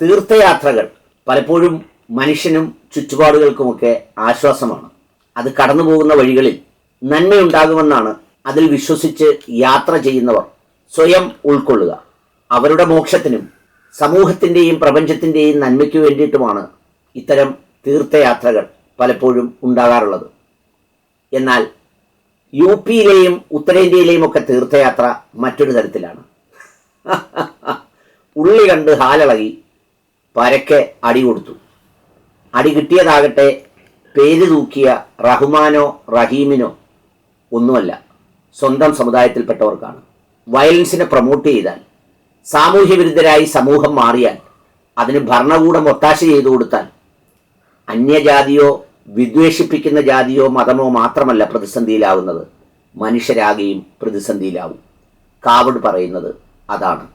തീർത്ഥയാത്രകൾ പലപ്പോഴും മനുഷ്യനും ചുറ്റുപാടുകൾക്കുമൊക്കെ ആശ്വാസമാണ്. അത് കടന്നു പോകുന്ന വഴികളിൽ നന്മയുണ്ടാകുമെന്നാണ് അതിൽ വിശ്വസിച്ച് യാത്ര ചെയ്യുന്നവർ സ്വയം ഉൾക്കൊള്ളുക. അവരുടെ മോക്ഷത്തിനും സമൂഹത്തിന്റെയും പ്രപഞ്ചത്തിന്റെയും നന്മയ്ക്ക് വേണ്ടിയിട്ടുമാണ് ഇത്തരം തീർത്ഥയാത്രകൾ പലപ്പോഴും ഉണ്ടാകാറുള്ളത്. എന്നാൽ യു പിയിലെയും ഉത്തരേന്ത്യയിലെയും ഒക്കെ തീർത്ഥയാത്ര മറ്റൊരു തരത്തിലാണ്. ഉള്ളി കണ്ട് ഹാലിളകി പരക്കെ അടി കൊടുത്തു. അടി കിട്ടിയതാകട്ടെ പേര് തൂക്കിയ റഹ്മാനോ റഹീമിനോ ഒന്നുമല്ല സ്വന്തം സമുദായത്തിൽപ്പെട്ടവർക്കാണ്. വയലൻസിനെ പ്രൊമോട്ട് ചെയ്താൽ സാമൂഹ്യ വിരുദ്ധരായി സമൂഹം മാറിയാൽ അതിന് ഭരണകൂടം ഒത്താശ ചെയ്തു കൊടുത്താൽ അന്യജാതിയോ വിദ്വേഷിപ്പിക്കുന്ന ജാതിയോ മതമോ മാത്രമല്ല പ്രതിസന്ധിയിലാവുന്നത്. മനുഷ്യരാകെയും പ്രതിസന്ധിയിലാവും. കാവഡ് പറയുന്നത് അതാണ്.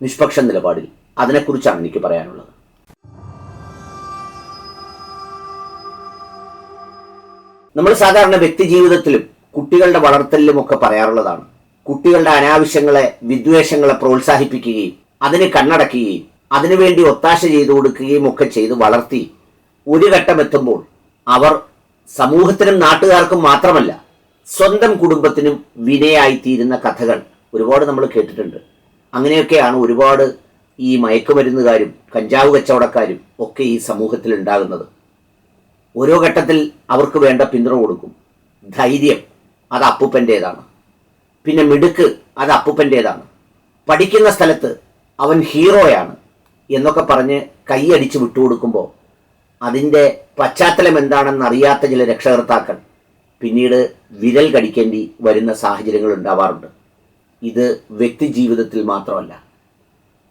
നിഷ്പക്ഷ നിലപാടിൽ അതിനെക്കുറിച്ചാണ് എനിക്ക് പറയാനുള്ളത്. നമ്മൾ സാധാരണ വ്യക്തി ജീവിതത്തിലും കുട്ടികളുടെ വളർത്തലിലും ഒക്കെ പറയാറുള്ളതാണ്. കുട്ടികളുടെ അനാവശ്യങ്ങളെ വിദ്വേഷങ്ങളെ പ്രോത്സാഹിപ്പിക്കുകയും അതിന് കണ്ണടക്കുകയും അതിനുവേണ്ടി ഒത്താശ ചെയ്തു കൊടുക്കുകയും ഒക്കെ ചെയ്ത് വളർത്തി ഒരു ഘട്ടം എത്തുമ്പോൾ അവർ സമൂഹത്തിനും നാട്ടുകാർക്കും മാത്രമല്ല സ്വന്തം കുടുംബത്തിനും വിനയായിത്തീരുന്ന കഥകൾ ഒരുപാട് നമ്മൾ കേട്ടിട്ടുണ്ട്. അങ്ങനെയൊക്കെയാണ് ഒരുപാട് ഈ മയക്കുമരുന്നുകാരും കഞ്ചാവ് കച്ചവടക്കാരും ഒക്കെ ഈ സമൂഹത്തിൽ ഉണ്ടാകുന്നത്. ഓരോ ഘട്ടത്തിൽ അവർക്ക് വേണ്ട പിന്തുണ കൊടുക്കും. ധൈര്യം അത് അപ്പൂപ്പന്റേതാണ്. പിന്നെ മിടുക്ക് അത് അപ്പൂപ്പന്റേതാണ്. പഠിക്കുന്ന സ്ഥലത്ത് അവൻ ഹീറോയാണ് എന്നൊക്കെ പറഞ്ഞ് കൈയടിച്ച് വിട്ടുകൊടുക്കുമ്പോൾ അതിന്റെ പശ്ചാത്തലം എന്താണെന്ന് അറിയാത്ത ചില രക്ഷകർത്താക്കൾ പിന്നീട് വിരൽ കടിക്കേണ്ടി വരുന്ന സാഹചര്യങ്ങൾ ഉണ്ടാവാറുണ്ട്. ഇത് വ്യക്തി ജീവിതത്തിൽ മാത്രമല്ല.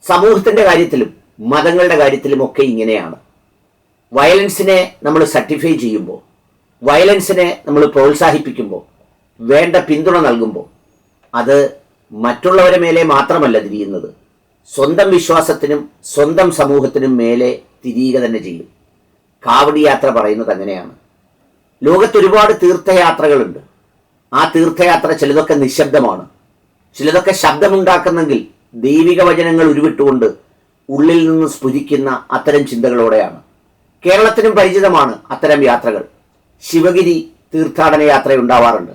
സമൂഹത്തിന്റെ കാര്യത്തിലും മതങ്ങളുടെ കാര്യത്തിലും ഒക്കെ ഇങ്ങനെയാണ്. വയലൻസിനെ നമ്മൾ സർട്ടിഫൈ ചെയ്യുമ്പോൾ വയലൻസിനെ നമ്മൾ പ്രോത്സാഹിപ്പിക്കുമ്പോൾ വേണ്ട പിന്തുണ നൽകുമ്പോൾ അത് മറ്റുള്ളവരെ മേലെ മാത്രമല്ല തിരിയുന്നത്. സ്വന്തം വിശ്വാസത്തിനും സ്വന്തം സമൂഹത്തിനും മേലെ തിരിയുക തന്നെ ചെയ്യും. കാവടി യാത്ര പറയുന്നത് അങ്ങനെയാണ്. ലോകത്ത് ഒരുപാട് തീർത്ഥയാത്രകളുണ്ട്. ആ തീർത്ഥയാത്ര ചിലതൊക്കെ നിശബ്ദമാണ്. ചിലതൊക്കെ ശബ്ദമുണ്ടാക്കുന്നെങ്കിൽ ദൈവിക വചനങ്ങൾ ഉരുവിട്ടുകൊണ്ട് ഉള്ളിൽ നിന്ന് സ്ഫുരിക്കുന്ന അത്തരം ചിന്തകളോടെയാണ്. കേരളത്തിനും പരിചിതമാണ് അത്തരം യാത്രകൾ. ശിവഗിരി തീർത്ഥാടന യാത്ര ഉണ്ടാവാറുണ്ട്.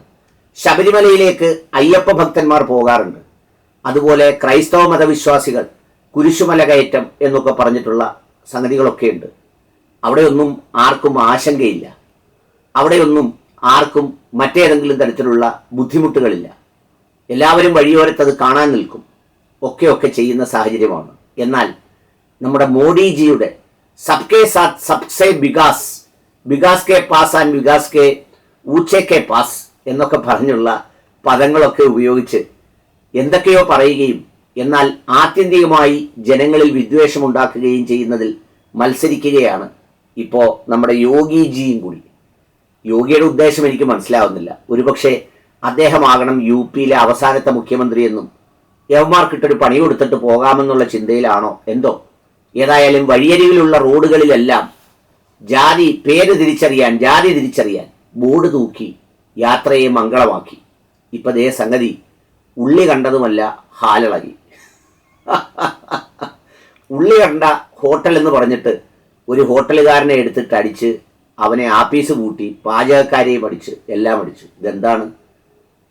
ശബരിമലയിലേക്ക് അയ്യപ്പ ഭക്തന്മാർ പോകാറുണ്ട്. അതുപോലെ ക്രൈസ്തവ മതവിശ്വാസികൾ കുരിശുമല കയറ്റം എന്നൊക്കെ പറഞ്ഞിട്ടുള്ള സംഗതികളൊക്കെ ഉണ്ട് അവിടെയൊന്നും ആർക്കും ആശങ്കയില്ല. അവിടെയൊന്നും ആർക്കും മറ്റേതെങ്കിലും തരത്തിലുള്ള ബുദ്ധിമുട്ടുകളില്ല. എല്ലാവരും വഴിയോരത്ത് അത് കാണാൻ നിൽക്കും. ഒക്കെ ഒക്കെ ചെയ്യുന്ന സാഹചര്യമാണ്. എന്നാൽ നമ്മുടെ മോഡിജിയുടെ സബ്കെ സാത്ത് സബ്സെ വികാസ് വികാസ് കെ പാസ് ആൻഡ് വികാസ് കെ ഊച്ചെ കെ പാസ് എന്നൊക്കെ പറഞ്ഞുള്ള പദങ്ങളൊക്കെ ഉപയോഗിച്ച് എന്തൊക്കെയോ പറയുകയും എന്നാൽ ആത്യന്തികമായി ജനങ്ങളിൽ വിദ്വേഷം വിദ്വേഷമുണ്ടാക്കുകയും ചെയ്യുന്നതിൽ മത്സരിക്കുകയാണ് ഇപ്പോൾ നമ്മുടെ യോഗിജിയും കൂടി. യോഗിയുടെ ഉദ്ദേശം എനിക്ക് മനസ്സിലാവുന്നില്ല. ഒരുപക്ഷെ അദ്ദേഹമാകണം യു പിയിലെ അവസാനത്തെ മുഖ്യമന്ത്രി എന്നും യവന്മാർക്കിട്ടൊരു പണി കൊടുത്തിട്ട് പോകാമെന്നുള്ള ചിന്തയിലാണോ? എന്തോ? ഏതായാലും വഴിയരികിലുള്ള റോഡുകളിലെല്ലാം ജാതി പേര് തിരിച്ചറിയാൻ ജാതി തിരിച്ചറിയാൻ ബോർഡ് തൂക്കി യാത്രയെ മംഗളമാക്കി. ഇപ്പൊ ദേ സംഗതി. ഉള്ളി കണ്ടതുമല്ല ഹാലിളകി. ഉള്ളി കണ്ട ഹോട്ടൽ എന്ന് പറഞ്ഞിട്ട് ഒരു ഹോട്ടലുകാരനെ എടുത്തിട്ട് അടിച്ച് അവനെ ആപ്പീസ് കൂട്ടി പാചകക്കാരെയും അടിച്ച് എല്ലാം അടിച്ചു. ഇതെന്താണ്?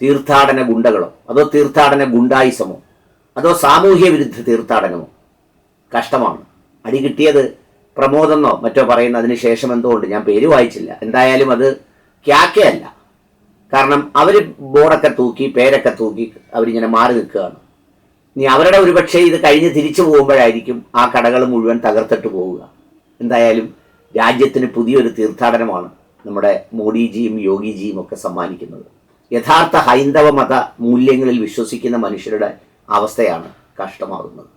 തീർത്ഥാടന ഗുണ്ടകളോ? അതോ തീർത്ഥാടന ഗുണ്ടായിസമോ? അതോ സാമൂഹ്യ വിരുദ്ധ തീർത്ഥാടനമോ? കഷ്ടമാണ്. അടി കിട്ടിയത് പ്രമോദെന്നോ മറ്റോ പറയുന്ന അതിന് ശേഷം എന്തുകൊണ്ട്? ഞാൻ പേര് വായിച്ചില്ല. എന്തായാലും അത് ക്യാക്കയല്ല. കാരണം അവർ ബോർഡൊക്കെ തൂക്കി പേരൊക്കെ തൂക്കി അവരിങ്ങനെ മാറി നിൽക്കുകയാണ്. ഇനി അവരുടെ ഒരു പക്ഷേ ഇത് കഴിഞ്ഞ് തിരിച്ചു പോകുമ്പോഴായിരിക്കും ആ കടകൾ മുഴുവൻ തകർത്തിട്ട് പോവുക. എന്തായാലും രാജ്യത്തിന് പുതിയൊരു തീർത്ഥാടനമാണ് നമ്മുടെ മോഡിജിയും യോഗിജിയും ഒക്കെ സമ്മാനിക്കുന്നത്. യഥാർത്ഥ ഹൈന്ദവ മത മൂല്യങ്ങളിൽ വിശ്വസിക്കുന്ന മനുഷ്യരുടെ അവസ്ഥയാണ് കഷ്ടമാകുന്നത്.